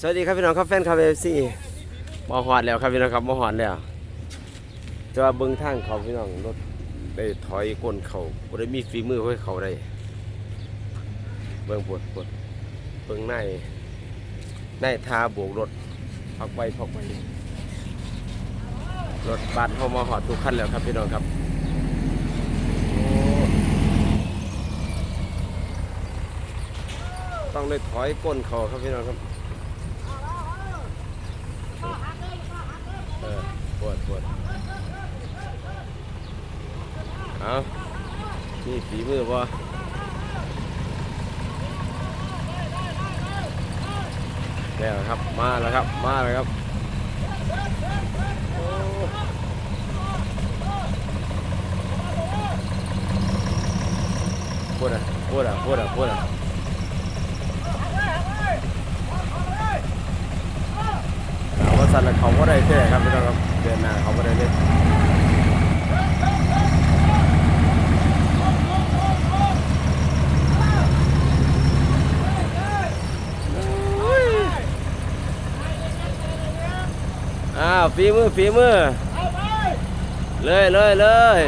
สวัสดีครับพี่น้องครับแฟนคลับเอฟซีมาหอดแล้วครับพี่น้องครับมาหอดแล้วจะว่าเบิ้งทางเขาพี่น้องรถได้ถอยก้นเขาบ่ได้มีฝีมือให้เขาได้เบิ้งปวดปวดเบิ้งในในทาโบกรถพักไว้พักไว้รถบัสเข้ามาหอดทุกคันแล้วครับพี่น้องครับต้องได้ถอยก้นเขาครับพี่น้องครับ เออ ปวดเอามีฝีมือบ่แล้วครับ มาแล้วครับ มาแล้วครับโอ้พูดอะพูดอะพูดอะพูดอะถามว่าสัตว์แล้วเขาก็ได้แค่ครับพี่น้องครับ เดินหน้าเขาก็ได้เล่นอ้าวฝีมือฝีมือเลยเลยเลย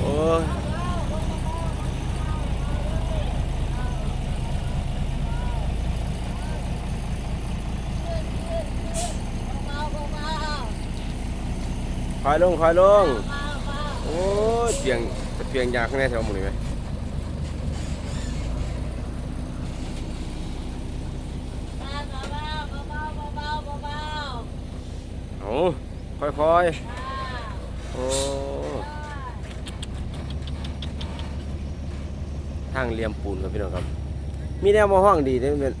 โอ้ยค อยลงคอยลง โอ้ยเปียงเปียงยาข้างในแถวหมึงนี่ไหมเอาค่อยค่อยๆโอ้ทางเหลี่ยมปูนครับพี่น้องครับ มีแนวมาห้องดีเด้เป็น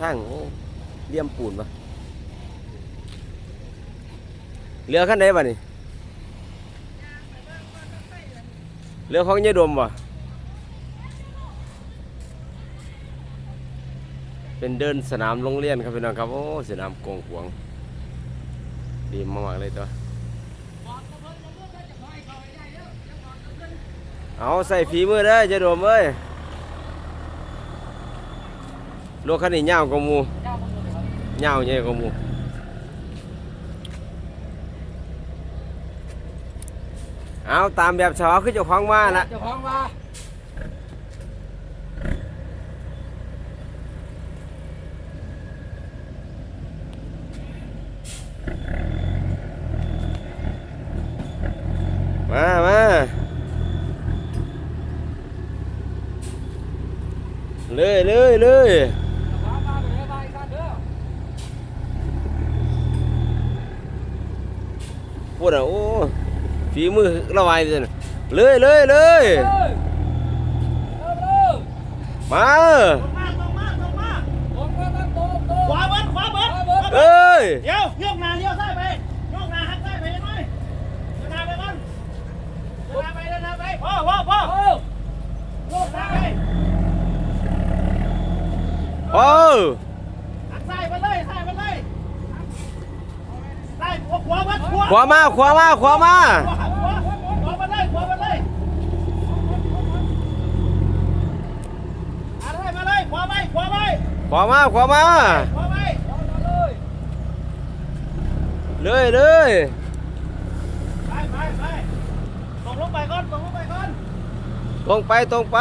ทางโอ้เหลี่ยมปูนปะ เรือขั้นไหนบ้านี่เรือของยายดมปะเป็นเดินสนามโรงเรียนครับพี่น้องครับโอ้สนามกงขวง ดีมากเลยตัวเอาใส่ฝีมือได้อยายดมเอ้ยรถคันนี้ยาวกว่ามูยาวใหญ่กว่ามู เอาตามแบบชาวคือเจ้าของว่าละเจ้าของว่ามามาเลยเลยเลยเจ้าของว่าไปเลยไปกันเด้อพูดอะโอ้ ฝีมือระบายเลยนะเลยเลยเลยเอ้ยเร็วเร็วมามาตรงมาตรงมาตรงมาตั้งโต๊ะโต๊ขวาะเบิดขวาเบิดเอ้ยเดี๋ยวโยกหน้าเลี้ยวซ้ายไปโยกหน้าหักซ้ายไปยังไงเดินหน้าไปก่อนเดินหน้าไปเดินหน้าไปพ่อพ่อพ่อเอ้ยโยกหน้าไปโอ้หักซ้ายไปเลยซ้ายไปเลยซ้ายขวาขวาเบิดขวาขวามาขวามาขวามาขวาขวาขวาไปเลยขวาไปเลยอะไรมาเลยขวาไปขวาไป ข วามาขวามาขวาไปเลยเลยไปไปไปตรงลงไปก่อนตรงลงไปก่อนตรงไปตรงไป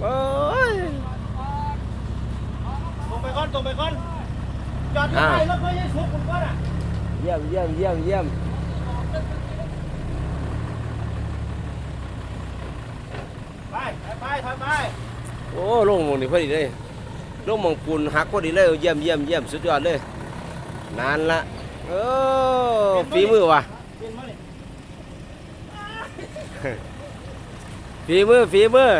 โอ้ยตรงไปก่อนตรงไปก่อนจอดที่ไหนรถไฟยังสุกคุณก่อนอะเยี่ยมเยี่ยมเยี่ยมเยี่ยมไปไปไปไปโอ้ลงหมงนี่พอดีเลย ลงหมงปูนหักพอดีเลยเยี่ยมเยี่ยมเยี่ยมสุดยอดเลยนานละโอ้ฝีมือว่ะฝีมือฝีมือ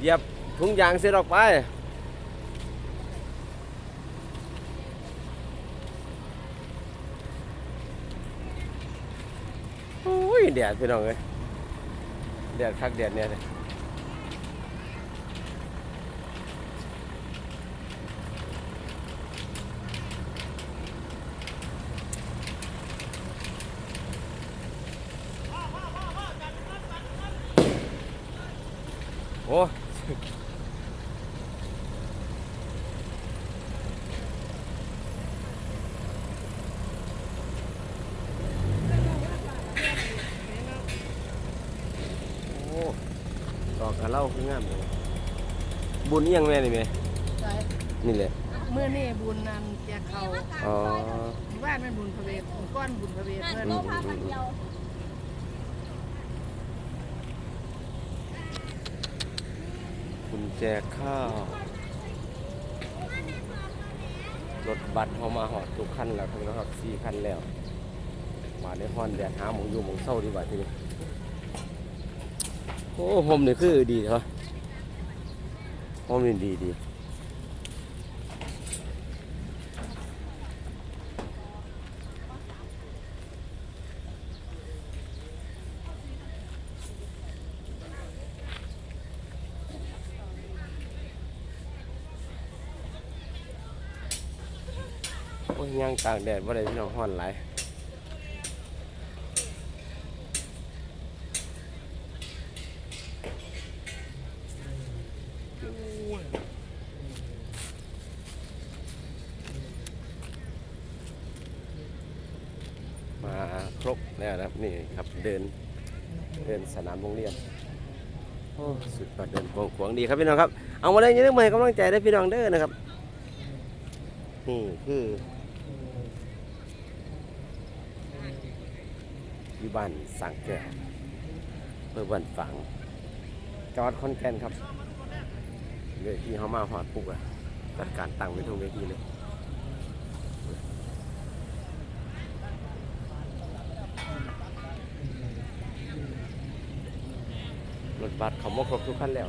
เหยียบถุงยางเสียออกไปโอ้ย แดดพี่น้องเลยแดดคักแดดเนี่ยเลย โอ้โอ้ดอ กกระเล่าคืองามเลยบุญอิหยังแม่นี่แม่ใช่นี่แหละเมื่อนี่บุญนันแจกเขาอ๋อบ้านมันบุญพระเวทก้อนบุญพระเวทเพื่อนอืมอืมอืมอืมคุณแจกข้าวรถบัสเขามาหอดทุกคันแล้วครับนะครับสี่คันแล้วมาในห้อนแดดหาหมองอยู่หมองเศร้าดีกว่าทีนี้ โอ้โฮมนี่คือดีเหรอโฮมนี่ดีดีโอ้ยย่างกลางแดดว่าได้พี่น้องห้อนหลายมาครบแล้วนะครับนี่ครับ เดินเดินสนามโรงเรียนโอ้สุดยอดเดินกวางขวางดีครับพี่น้องครับ เอามาเลยยังได้มาให้กำลังใจได้อพี่น้องเด้อนะครับนี่คืออยู่บ้านสังแก้วเพื่อบ้านฝังจังหวัดขอนแก่นครับเวทีเขามาหอดปุ๊บอะจัดการตั้งไว้ทุกเวทีเลย บัสเขามาครบทุกขั้นแล้ว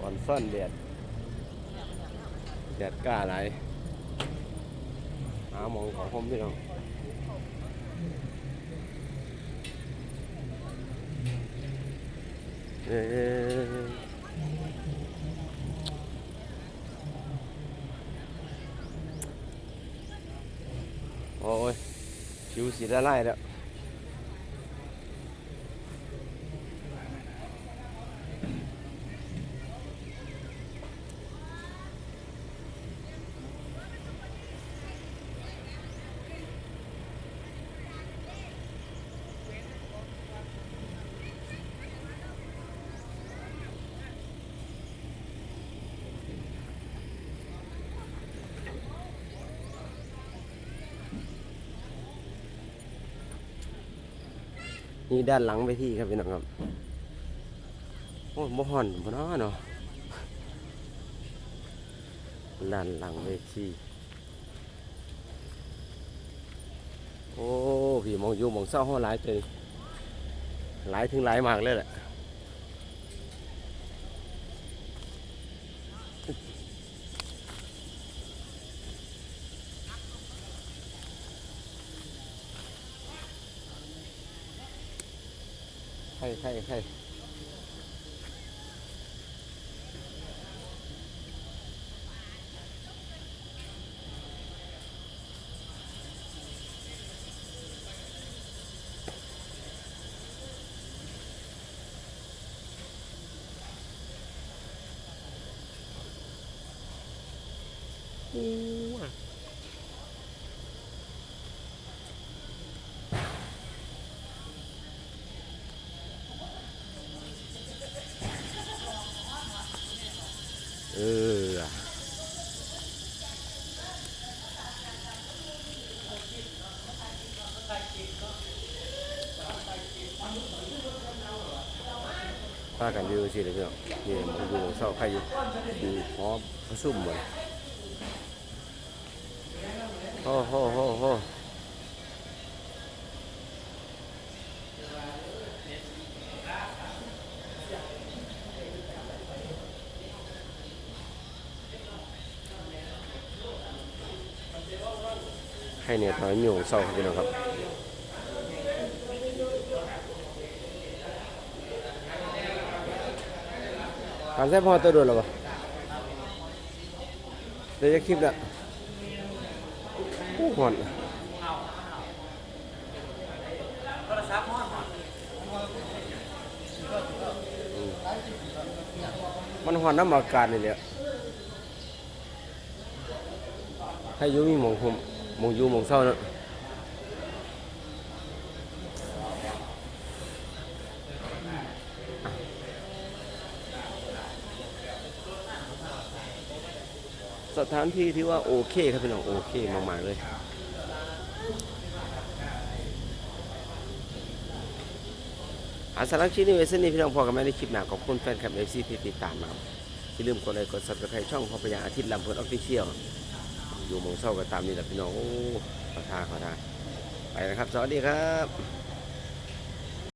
อ่อนซ่อนแดดแดดกล้าไหลหามองของผมพี่น้องเอ้ยโอ้ย ผิวสีละลายแล้ว นี่ด้านหลังไปที่ครับพี่น้องครับ โอ้ยบ่ห่อนบ่นาะเนาะด้านหลังเวทีโอ้พี่มองอยู่มองเศร้าห้อหลายตัวหลายถึงหลายมากเลยแหละ ใช่ใช่ใช่ เออพากันอยู่สิเลยพี่น้องนี่มองอยู่หมองเศร้าใครอยู่อยู่หอพระซุ่มหมดโอ้โหโหโห ให้เนี่ยตอนนี้อยู่หม้องเศร้าครับพี่น้องครับการใช้พอตัวโดนหรอปะเดี๋ยวจะคลิปละอู้หอนมันหอนน้ำอากาศนี่แหละให้ยุ่มีหมองผม มงยูมงเศร้านะสถานที่ที่ว่าโอเคครับพี่น้องโอเคมากๆเลยอาสารักชิ้นนี้ไว้เส้นนี้พี่น้องพอกันไหมในคลิปหนาขอบคุณแฟนคลับเอฟซีที่ติดตามมาอย่าลืมกดไลค์กดซับสไครต์ช่องพอพยาอาทิตย์ลำเพลินออฟฟิเชียล อยู่มองเศร้าก็ตามนี่แหละพี่น้องโอ้ขอทาขอทาไปนะครับ สวัสดีครับ